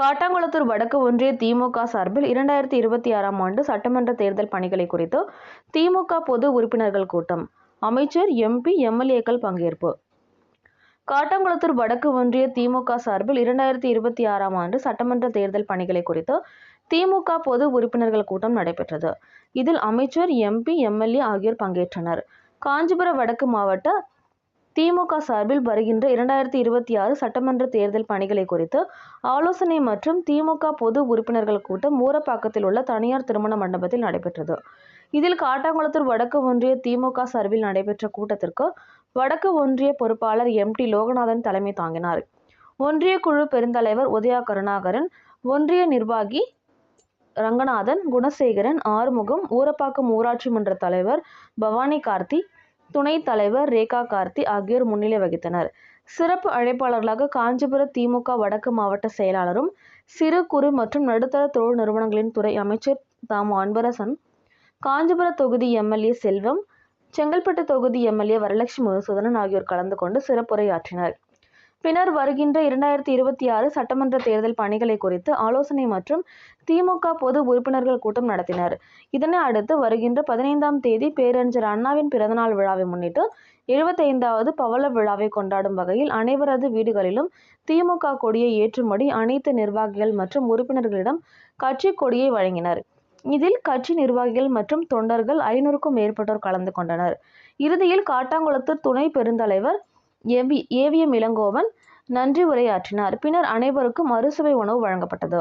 காட்டாங்குளத்தூர் வடக்கு ஒன்றிய திமுக சார்பில் இரண்டாயிரத்தி இருபத்தி ஆறாம் ஆண்டு சட்டமன்ற தேர்தல் பணிகளை குறித்து திமுக பொது உறுப்பினர்கள் கூட்டம். அமைச்சர் எம்பி எம்எல்ஏக்கள் பங்கேற்பு. காட்டாங்குளத்தூர் வடக்கு ஒன்றிய திமுக சார்பில் இரண்டாயிரத்தி இருபத்தி ஆறாம் ஆண்டு சட்டமன்ற தேர்தல் பணிகளை குறித்து திமுக பொது உறுப்பினர்கள் கூட்டம் நடைபெற்றது. இதில் அமைச்சர் எம்பி எம்எல்ஏ ஆகியோர் பங்கேற்றனர். காஞ்சிபுரம் வடக்கு மாவட்ட திமுக சார்பில் வருகின்ற இரண்டாயிரத்தி இருபத்தி ஆறு சட்டமன்ற தேர்தல் பணிகளை குறித்து ஆலோசனை மற்றும் திமுக பொது உறுப்பினர்கள் கூட்டம் ஊரப்பாக்கத்தில் உள்ள தனியார் திருமண மண்டபத்தில் நடைபெற்றது. இதில் காட்டாங்குளத்தூர் வடக்கு ஒன்றிய திமுக சார்பில் நடைபெற்ற கூட்டத்திற்கு வடக்கு ஒன்றிய பொறுப்பாளர் எம். டி. லோகநாதன் தலைமை தாங்கினார். ஒன்றிய குழு பெருந்தலைவர் உதயா கருணாகரன் ஒன்றிய நிர்வாகி ரங்கநாதன் குணசேகரன் ஆறுமுகம் ஊரப்பாக்கம் ஊராட்சி மன்ற தலைவர் பவானி கார்த்தி துணைத் தலைவர் ரேகா கார்த்தி ஆகியோர் முன்னிலை வகித்தனர். சிறப்பு அழைப்பாளர்களாக காஞ்சிபுர திமுக வடக்கு மாவட்ட செயலாளரும் சிறு குறு மற்றும் நடுத்தர தொழில் நிறுவனங்களின் துறை அமைச்சர் தாமு அன்பரசன் காஞ்சிபுர தொகுதி எம்எல்ஏ செல்வம் செங்கல்பட்டு தொகுதி எம்எல்ஏ வரலட்சுமி மதுசூதனன் ஆகியோர் கலந்து கொண்டு சிறப்புரையாற்றினர். பின்னர் வருகின்ற இரண்டாயிரத்தி இருபத்தி ஆறு சட்டமன்ற தேர்தல் பணிகளை குறித்து ஆலோசனை மற்றும் திமுக பொது உறுப்பினர்கள் கூட்டம் நடத்தினர். இதனை அடுத்து வருகின்ற பதினைந்தாம் தேதி பேரறிஞர் அண்ணாவின் பிறந்தநாள் விழாவை முன்னிட்டு எழுபத்தைந்தாவது பவள விழாவை கொண்டாடும் வகையில் அனைவரது வீடுகளிலும் திமுக கொடியை ஏற்றும்படி அனைத்து நிர்வாகிகள் மற்றும் உறுப்பினர்களிடம் கட்சி கொடியை வழங்கினர். இதில் கட்சி நிர்வாகிகள் மற்றும் தொண்டர்கள் ஐநூறுக்கும் மேற்பட்டோர் கலந்து கொண்டனர். இறுதியில் காட்டாங்குளத்தூர் துணை பெருந்தலைவர் ஏவி ஏவிஎம் இளங்கோவன் நன்றி உரையாற்றினார். பின்னர் அனைவருக்கும் அறுசுவை உணவு வழங்கப்பட்டது.